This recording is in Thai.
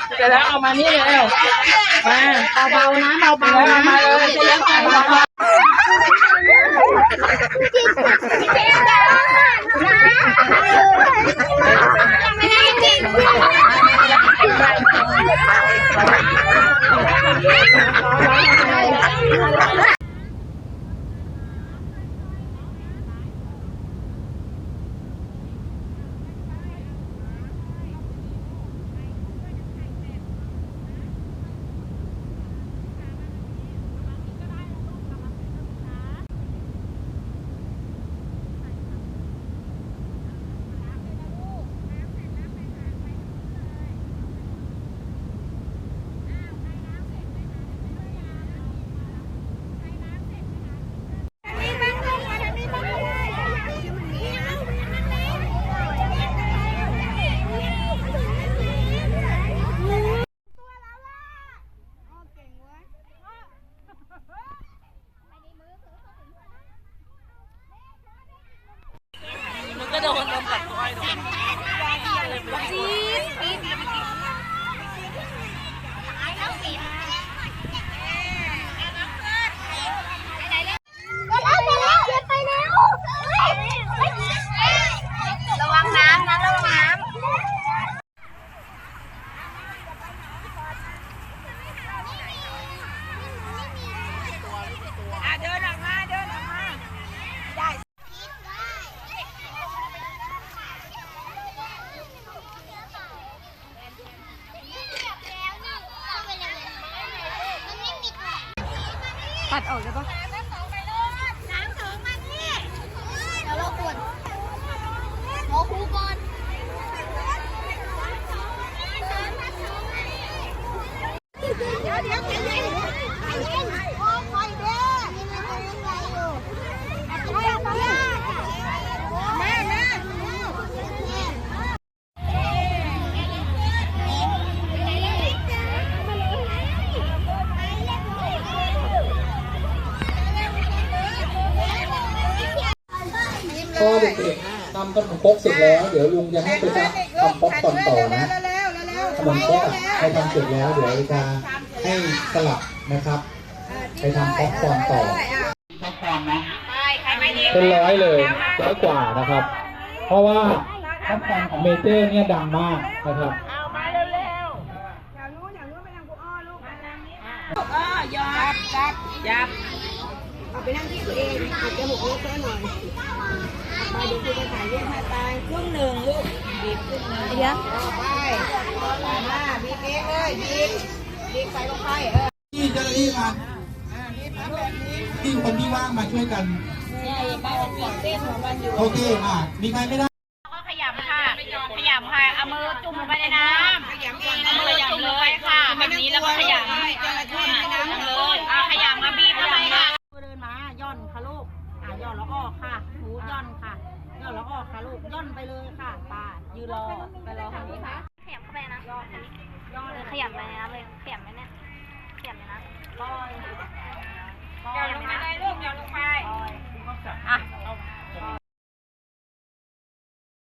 เสร็จแล้วเอามานี่เร็วมาเบาๆนะเบาเร็วๆนะมาเลยจะยังไงมาๆะวังน้ำนะระวังน้ำ เดินออกมาเดินออกมา ตัดออกได้ปะน้ำสองมันนี่เดี๋ยวเราปวดโมคูก่อนเดี๋ยวเดี๋ยวใจเย็นใจเย็นโอ้คอยเด้อนี่มันเป็นยังไงอยู่ช่วยกันแม่แม่ พ่อเด็กๆทำขนมครกเสร็จแล้ว เดี๋ยวลุงจะให้ไปทำป๊อปคอร์นต่อนะขนมครกอะใครทำเสร็จแล้วเดี๋ยวจะให้สลับนะครับ ไปทำป๊อปคอร์นต่อป๊อปคอร์นนะเป็นร้อยเลยร้อยกว่านะครับ เพราะว่าป๊อปคอร์นของเมเจอร์เนี่ยดังมากนะครับยับยับยับเอาไปนั่งที่ตัวเองอาจจะหกเล็กหน่อยไป เดี๋ยวคุณจะถ่ายเรื่องให้ตายครึ่งหนึ่งลูกบีบครึ่งหนึ่งเดี๋ยวไปมาบีบเองเลยบีบบีบใส่ลงไปเออที่เจ้าหน้าที่มาบีบทำแบบนี้ที่คนที่ว่างมาช่วยกันเนี่ยป้าบีบเส้นของมันอยู่โอเคอะมีใครไม่ได้ ก็ขยำค่ะ ขยำค่ะ เอามือจุ่มลงไปในน้ำขยำก่อนเอามือจุ่มลงไปค่ะ แบบนี้แล้วก็ขยำ ล้วออกค่ะลูกย่อนไปเลยค่ะป่ายืนรอไปรอทางนี้ค่ะขยำเข้าไปนะย่อเลยขยำไปในน้ำเลยขยำไปเนี่ยขยำในน้ำปล่อยหย่อนลงไปเลย